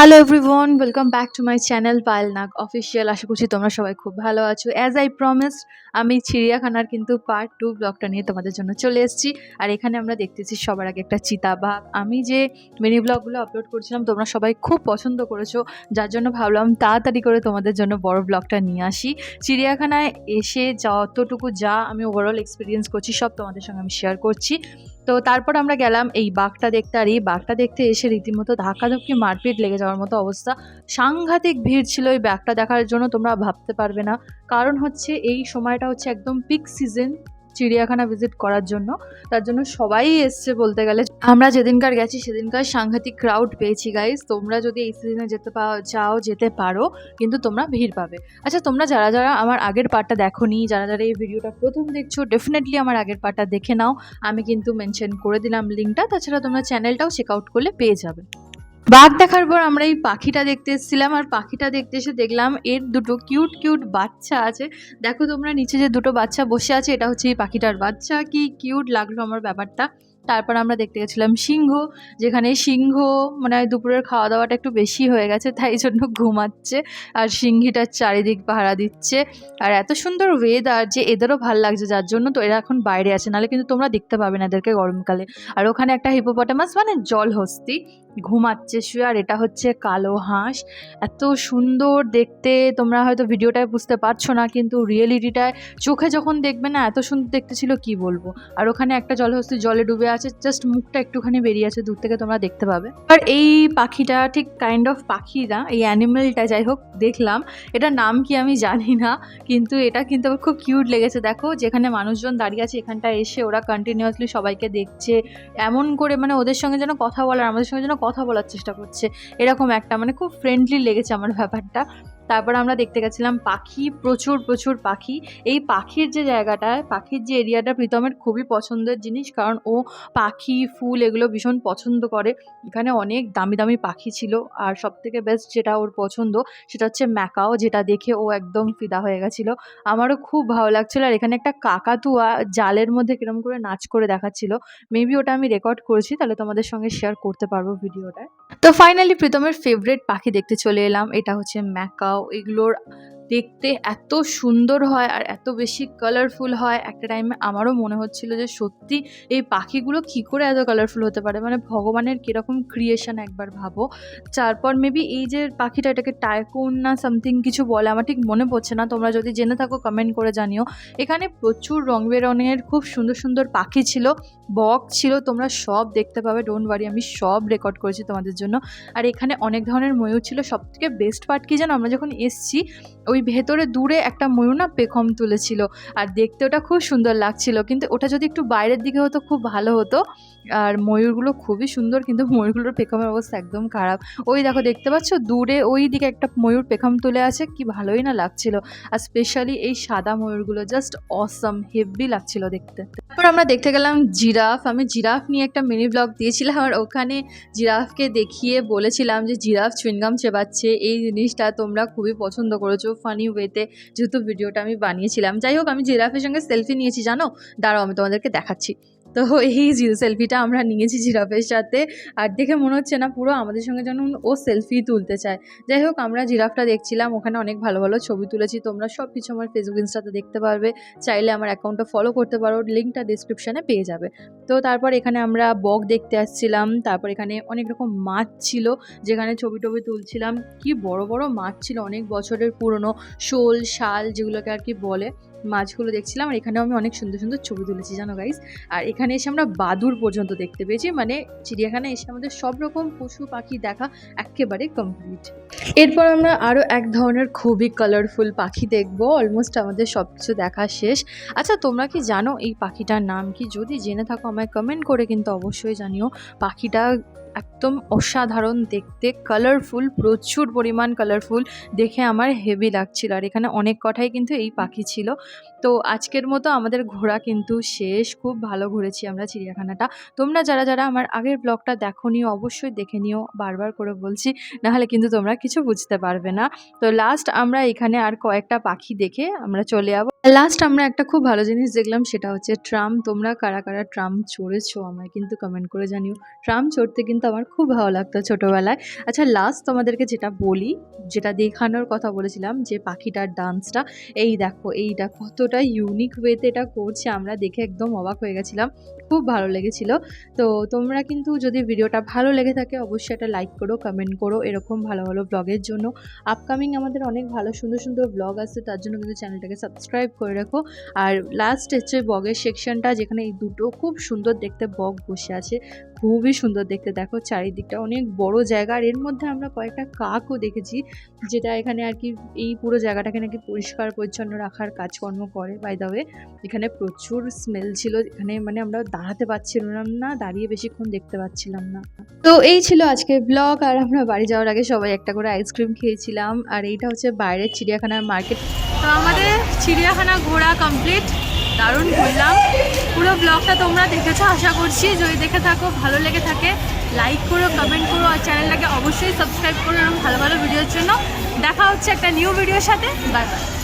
Hello everyone welcome back to my channel Payel Nag official আশা করছি তোমরা সবাই খুব ভালো আছো। অ্যাজ আই প্রমিস আমি চিড়িয়াখানার কিন্তু পার্ট টু ব্লগটা নিয়ে তোমাদের জন্য চলে এসেছি। আর এখানে আমরা দেখতেছি সবার আগে একটা চিতাবাঘ। আমি যে মিনি ব্লগগুলো আপলোড করছিলাম, তোমরা সবাই খুব পছন্দ করেছ। যার জন্য ভাবলাম তাড়াতাড়ি করে তোমাদের জন্য বড় ব্লগটা নিয়ে আসি। চিড়িয়াখানায় এসে যতটুকু যা আমি ওভারঅল এক্সপিরিয়েন্স করছি, সব তোমাদের সঙ্গে আমি শেয়ার করছি। তো তারপর আমরা গেলাম এই বাঘটা দেখতে, আর এই বাঘটা দেখতে এসে রীতিমতো ধাক্কাধুক্কি মারপিট লেগে যাওয়ার মতো অবস্থা। সাংঘাতিক ভিড় ছিল এই বাঘটা দেখার জন্য, তোমরা ভাবতে পারবে না। কারণ হচ্ছে এই সময়টা হচ্ছে একদম পিক সিজন চিড়িয়াখানা ভিজিট করার জন্য। তার জন্য সবাই এসছে বলতে গেলে। আমরা যেদিনকার গেছি, সেদিনকার সাংঘাতিক ক্রাউড পেয়েছি গাইজ তোমরা যদি এই সিজনে যেতে চাও, যেতে পারো, কিন্তু তোমরা ভিড় পাবে। আচ্ছা তোমরা যারা যারা আমার আগের পার্টটা দেখো নি যারা যারা এই ভিডিওটা প্রথম দেখছ ডেফিনেটলি আমার আগের পার্টটা দেখে নাও। আমি কিন্তু মেনশন করে দিলাম লিঙ্কটা তাছাড়া তোমরা চ্যানেলটাও চেক আউট করলে পেয়ে যাবে। বাঘ দেখার পর আমরা এই পাখিটা দেখতে এসেছিলাম, আর পাখিটা দেখতে এসে দেখলাম এর দুটো কিউট কিউট বাচ্চা আছে। দেখো তোমরা, নিচে যে দুটো বাচ্চা বসে আছে, এটা হচ্ছে এই পাখিটার বাচ্চা। কি কিউট লাগল আমার ব্যাপারটা। তারপর আমরা দেখতে গেছিলাম সিংহ, যেখানে সিংহ মানে দুপুরের খাওয়া দাওয়াটা একটু বেশি হয়ে গেছে, তাই জন্য ঘুমাচ্ছে, আর সিংহিটার চারিদিক পাহারা দিচ্ছে। আর এত সুন্দর ওয়েদার যে এদেরও ভালো লাগছে, যার জন্য তো এরা এখন বাইরে আছে। নাহলে কিন্তু তোমরা দেখতে পাবে না এদেরকে গরমকালে। আর ওখানে একটা হিপোপটামাস মানে জল হস্তি ঘুমাচ্ছে, শুয়ে, আর এটা হচ্ছে কালো হাঁস। এত সুন্দর দেখতে, তোমরা হয়তো ভিডিওটায় বুঝতে পারছ না, কিন্তু রিয়েলিটিটায় চোখে যখন দেখবে না, এত সুন্দর দেখতে ছিল, কি বলব? আর ওখানে একটা জলহস্তি জলে ডুবে আছে জাস্ট মুখটা একটুখানি বেরিয়ে আছে, দূর থেকে তোমরা দেখতে পাবে। আর এই পাখিটা ঠিক কাইন্ড অফ পাখি না, এই অ্যানিমেলটা যাই হোক, দেখলাম। এটা নাম কি আমি জানি না, কিন্তু এটা কিন্তু আমার খুব কিউট লেগেছে। দেখো, যেখানে মানুষজন দাঁড়িয়ে আছে এখানটা এসে ওরা কন্টিনিউয়াসলি সবাইকে দেখছে। এমন করে মানে ওদের সঙ্গে যেন কথা বলার, আমাদের সঙ্গে যেন কথা বলার চেষ্টা করছে। এরকম একটা মানে খুব ফ্রেন্ডলি লেগেছে আমার ব্যাপারটা। তারপর আমরা দেখতে গেছিলাম পাখি, প্রচুর প্রচুর পাখি। এই পাখির যে জায়গাটায় পাখির যে এরিয়াটা প্রীতমের খুবই পছন্দের জিনিস, কারণ ও পাখি, ফুল এগুলো ভীষণ পছন্দ করে। এখানে অনেক দামি দামি পাখি ছিল, আর সব থেকে বেস্ট যেটা ওর পছন্দ, সেটা হচ্ছে ম্যাকাও, যেটা দেখে ও একদম ফিদা হয়ে গেছিল। আমারও খুব ভালো লাগছিল, আর এখানে একটা কাকাতুয়া জালের মধ্যে কিরম করে নাচ করে দেখাচ্ছিল। মেবি ওটা আমি রেকর্ড করেছি, তাহলে তোমাদের সঙ্গে শেয়ার করতে পারব ভিডিওটায় তো ফাইনালি প্রীতমের ফেভারেট পাখি দেখতে চলে এলাম, এটা হচ্ছে ম্যাকাও। এগুলোর দেখতে এত সুন্দর হয় আর এত বেশি কালারফুল হয়। একটা টাইমে আমারও মনে হচ্ছিল যে সত্যি এই পাখিগুলো কী করে এত কালারফুল হতে পারে? মানে ভগবানের কীরকম ক্রিয়েশন একবার ভাবো। তারপর মেবি এই যে পাখিটা, এটাকে টাইকুন না সামথিং কিছু বলে, আমার ঠিক মনে পড়ছে না। তোমরা যদি জেনে থাকো কমেন্ট করে জানিও। এখানে প্রচুর রং বেরঙের খুব সুন্দর সুন্দর পাখি ছিল। বক ছিল, তোমরা সব দেখতে পাবে। ডোন্ট ওয়ারি আমি সব রেকর্ড করেছি তোমাদের জন্য। আর এখানে অনেক ধরনের ময়ূর ছিল। সব থেকে বেস্ট পার্ট কি জানো? আমরা যখন এসছি, ওই ভেতরে দূরে একটা ময়ূর না পেখম তুলেছিল। আর দেখতে ওটা খুব সুন্দর লাগছিল। কিন্তু ওটা যদি একটু বাইরের দিকে হতো, খুব ভালো হতো। আর ময়ূরগুলো খুবই সুন্দর, কিন্তু ময়ূরগুলোর পেখমের অবস্থা একদম খারাপ। ওই দেখো, দেখতে পাচ্ছ? দূরে ওই দিকে একটা ময়ূর পেখম তুলে আছে। কি ভালোই না লাগছিল। আর স্পেশালি এই সাদা ময়ূরগুলো জাস্ট অসম হেভি লাগছিল দেখতে। তারপর আমরা দেখতে গেলাম জিরাফ আমি জিরাফ নিয়ে একটা মিনি ব্লগ দিয়েছিলাম। আর ওখানে জিরাফকে দেখিয়ে বলেছিলাম যে জিরাফ চুইনগাম চেবাচ্ছে। এই জিনিসটা তোমরা খুবই পছন্দ করেছ। ফানি ওয়েতে যেহেতু ভিডিওটা আমি বানিয়েছিলাম। যাই হোক, আমি জিরাফের সঙ্গে সেলফি নিয়েছি, জানো? দাঁড়াও, আমি তোমাদেরকে দেখাচ্ছি। তো এই সেলফিটা আমরা নিয়েছি জিরাফের সাথে। আর দেখে মনে হচ্ছে না পুরো আমাদের সঙ্গে যেন ও সেলফি তুলতে চায়। যাই হোক, আমরা জিরাফটা দেখছিলাম, ওখানে অনেক ভালো ভালো ছবি তুলেছি। তোমরা সব কিছু আমার ফেসবুক ইনস্টাতে দেখতে পারবে। চাইলে আমার অ্যাকাউন্টটা ফলো করতে পারো লিঙ্কটা ডিসক্রিপশানে পেয়ে যাবে। তো তারপর এখানে আমরা বক দেখতে আসছিলাম। তারপর এখানে অনেক রকম মাছ ছিল, যেখানে ছবি টবি তুলছিলাম। কি বড় বড় মাছ ছিল, অনেক বছরের পুরনো শোল, শাল যেগুলোকে আর কি বলে। মাছগুলো দেখছিলাম আর এখানেও আমি অনেক সুন্দর সুন্দর ছবি তুলেছি, জানো গাইস আর এখানে এসে আমরা বাদুর পর্যন্ত দেখতে পেয়েছি মানে চিড়িয়াখানায় এসে আমাদের সব রকম পশু পাখি দেখা একেবারে কমপ্লিট এরপর আমরা আরও এক ধরনের খুবই কালারফুল পাখি দেখব অলমোস্ট আমাদের সব কিছু দেখা শেষ। আচ্ছা তোমরা কি জানো এই পাখিটার নাম কি? যদি জেনে থাকো আমায় কমেন্ট করে কিন্তু অবশ্যই জানিও পাখিটা একদম অসাধারণ দেখতে কালারফুল প্রচুর পরিমাণ কালারফুল দেখে আমার হেভি লাগছিল। আর এখানে অনেক কটাই কিন্তু এই পাখি ছিল। তো আজকের মতো আমাদের ঘোরা কিন্তু শেষ। খুব ভালো ঘুরেছি আমরা চিড়িয়াখানাটা। তোমরা যারা যারা আমার আগের ব্লগটা দেখো নিও অবশ্যই দেখে নিও। বারবার করে বলছি, নাহলে কিন্তু তোমরা কিছু বুঝতে পারবে না। তো লাস্ট আমরা এখানে আর কয়েকটা পাখি দেখে আমরা চলে যাব। লাস্ট আমরা একটা খুব ভালো জিনিস দেখলাম, সেটা হচ্ছে ট্রাম। তোমরা কারা কারা ট্রাম চড়েছো আমায় কিন্তু কমেন্ট করে জানিও। ট্রাম চড়তে কিন্তু আমার খুব ভালো লাগতো ছোটোবেলায়। আচ্ছা লাস্ট তোমাদেরকে যেটা বলি, যেটা দেখানোর কথা বলেছিলাম, যে পাখিটার ডান্সটা এই দেখো, এইটা কতটা ইউনিক ওয়েতে এটা করছে, আমরা দেখে একদম অবাক হয়ে গেছিলাম। খুব ভালো লেগেছিল। তো তোমরা কিন্তু যদি ভিডিওটা ভালো লেগে থাকে, অবশ্যই একটা লাইক করো কমেন্ট করো, এরকম ভালো ভালো ব্লগের জন্য। আপকামিং আমাদের অনেক ভালো, সুন্দর সুন্দর ব্লগ আছে তার জন্য কিন্তু চ্যানেলটাকে সাবস্ক্রাইব করে রাখো। আর লাস্ট হচ্ছে বগের সেকশনটা যেখানে এই দুটো খুব সুন্দর দেখতে বগ বসে আছে। খুবই সুন্দর দেখতে। দেখো চারিদিকটা অনেক বড় জায়গা আর এর মধ্যে আমরা কয়েকটা কাকও দেখেছি, যেটা এখানে আর কি এই পুরো জায়গাটাকে নাকি পরিষ্কার পরিচ্ছন্ন রাখার কাজকর্ম করে বাই দা ওয়ে এখানে প্রচুর স্মেল ছিল, এখানে মানে আমরা দাঁড়াতে পারছিলাম না, দাঁড়িয়ে বেশিক্ষণ দেখতে পাচ্ছিলাম না। তো এই ছিল আজকে ব্লগ আর আমরা বাড়ি যাওয়ার আগে সবাই একটা করে আইসক্রিম খেয়েছিলাম, আর এইটা হচ্ছে বাইরের চিড়িয়াখানার মার্কেট তো আমাদের চিড়িয়াখানা ঘোরা কমপ্লিট দারুণ ঘুরলাম। পুরো ব্লগটা তোমরা দেখেছ, আশা করছি। যদি দেখে থাকো, ভালো লেগে থাকে লাইক করো কমেন্ট করো, আর চ্যানেলটাকে অবশ্যই সাবস্ক্রাইব করো এবং ভালো ভালো ভিডিওর জন্য। দেখা হচ্ছে একটা নিউ ভিডিওর সাথে। Bye bye